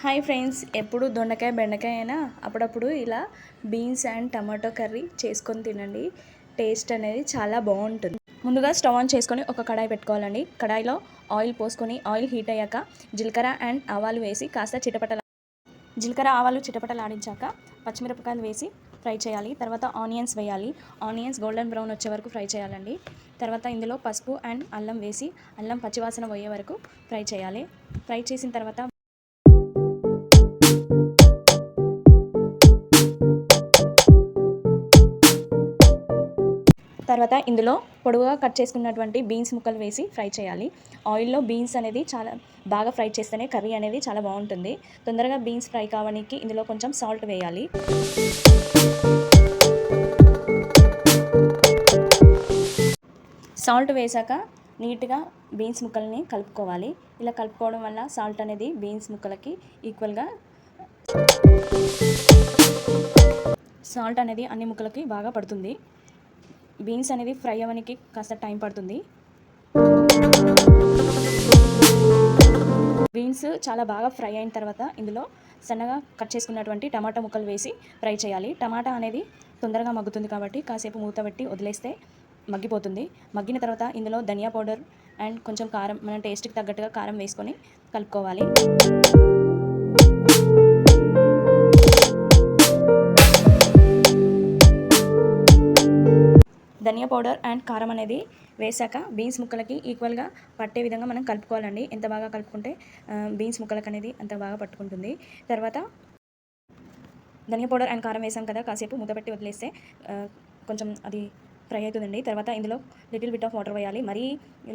Hi friends ఎప్పుడు దొండకాయ బెండకాయ అయినా అప్పుడప్పుడు ఇలా బీన్స్ అండ్ టమాటో కర్రీ చేసుకొని తినండి. టేస్ట్ అనేది చాలా బాగుంటుంది. ముందుగా స్టవ్ ఆన్ చేసుకొని ఒక కడాయి పెట్టుకోవాలండి. కడాయిలో ఆయిల్ పోసుకొని ఆయిల్ హీట్ అయ్యాక జీలకర్ర అండ్ ఆవాలు వేసి కాస్త చిటపటల జీలకర్ర ఆవాలు చిటపటలాడించాక పచ్చిమిరపకాయలు వేసి ఫ్రై చేయాలి. తర్వాత ఆనియన్స్ వేయాలి. ఆనియన్స్ గోల్డెన్ బ్రౌన్ వచ్చే వరకు ఫ్రై చేయాలండి. తర్వాత ఇందులో పసుపు అండ్ అల్లం వేసి అల్లం పచ్చివాసన పోయే వరకు ఫ్రై చేయాలి. ఫ్రై చేసిన తర్వాత తర్వాత ఇందులో పొడవుగా కట్ చేసుకున్నటువంటి బీన్స్ ముక్కలు వేసి ఫ్రై చేయాలి. ఆయిల్లో బీన్స్ అనేది చాలా బాగా ఫ్రై చేస్తేనే కర్రీ అనేది చాలా బాగుంటుంది. తొందరగా బీన్స్ ఫ్రై కావడానికి ఇందులో కొంచెం సాల్ట్ వేయాలి. సాల్ట్ వేసాక నీట్గా బీన్స్ ముక్కల్ని కలుపుకోవాలి. ఇలా కలుపుకోవడం వల్ల సాల్ట్ అనేది బీన్స్ ముక్కలకి ఈక్వల్గా సాల్ట్ అనేది అన్ని ముక్కలకి బాగా పడుతుంది. బీన్స్ అనేది ఫ్రై అవ్వడానికి కాస్త టైం పడుతుంది. బీన్స్ చాలా బాగా ఫ్రై అయిన తర్వాత ఇందులో సన్నగా కట్ చేసుకున్నటువంటి టమాటా ముక్కలు వేసి ఫ్రై చేయాలి. టమాటా అనేది తొందరగా మగ్గుతుంది కాబట్టి కాసేపు మూత పెట్టి వదిలేస్తే మగ్గిపోతుంది. మగ్గిన తర్వాత ఇందులో ధనియా పౌడర్ అండ్ కొంచెం కారం మన టేస్ట్కి తగ్గట్టుగా కారం వేసుకొని కలుపుకోవాలి. ధనియా పౌడర్ అండ్ కారం అనేది వేసాక బీన్స్ ముక్కలకి ఈక్వల్గా పట్టే విధంగా మనం కలుపుకోవాలండి. ఎంత బాగా కలుపుకుంటే బీన్స్ ముక్కలకి అనేది అంత బాగా పట్టుకుంటుంది. తర్వాత ధనియా పౌడర్ అండ్ కారం వేసాం కదా కాసేపు మూత పెట్టి వదిలేస్తే కొంచెం అది ఫ్రై అవుతుందండి. తర్వాత ఇందులో లిటిల్ బిట్ ఆఫ్ వాటర్ వేయాలి. మరీ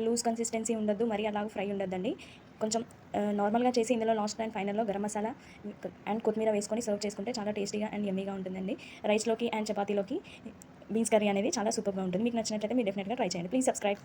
లూజ్ కన్సిస్టెన్సీ ఉండద్దు మరీ అలాగ ఫ్రై ఉండద్దండి. కొంచెం నార్మల్గా చేసి ఇందులో లాస్ట్ అండ్ ఫైనల్లో గరం మసాలా అండ్ కొత్తిమీర వేసుకొని సర్వ్ చేసుకుంటే చాలా టేస్టీగా అండ్ ఎమ్మీగా ఉంటుందండి. రైస్లోకి అండ్ చపాతీలోకి బీన్స్ కర్రీ అనేది చాలా సూపర్గా ఉంటుంది. మీకు నచ్చినట్లయితే మీరు డెఫినెట్గా ట్రై చేయండి. Please subscribe.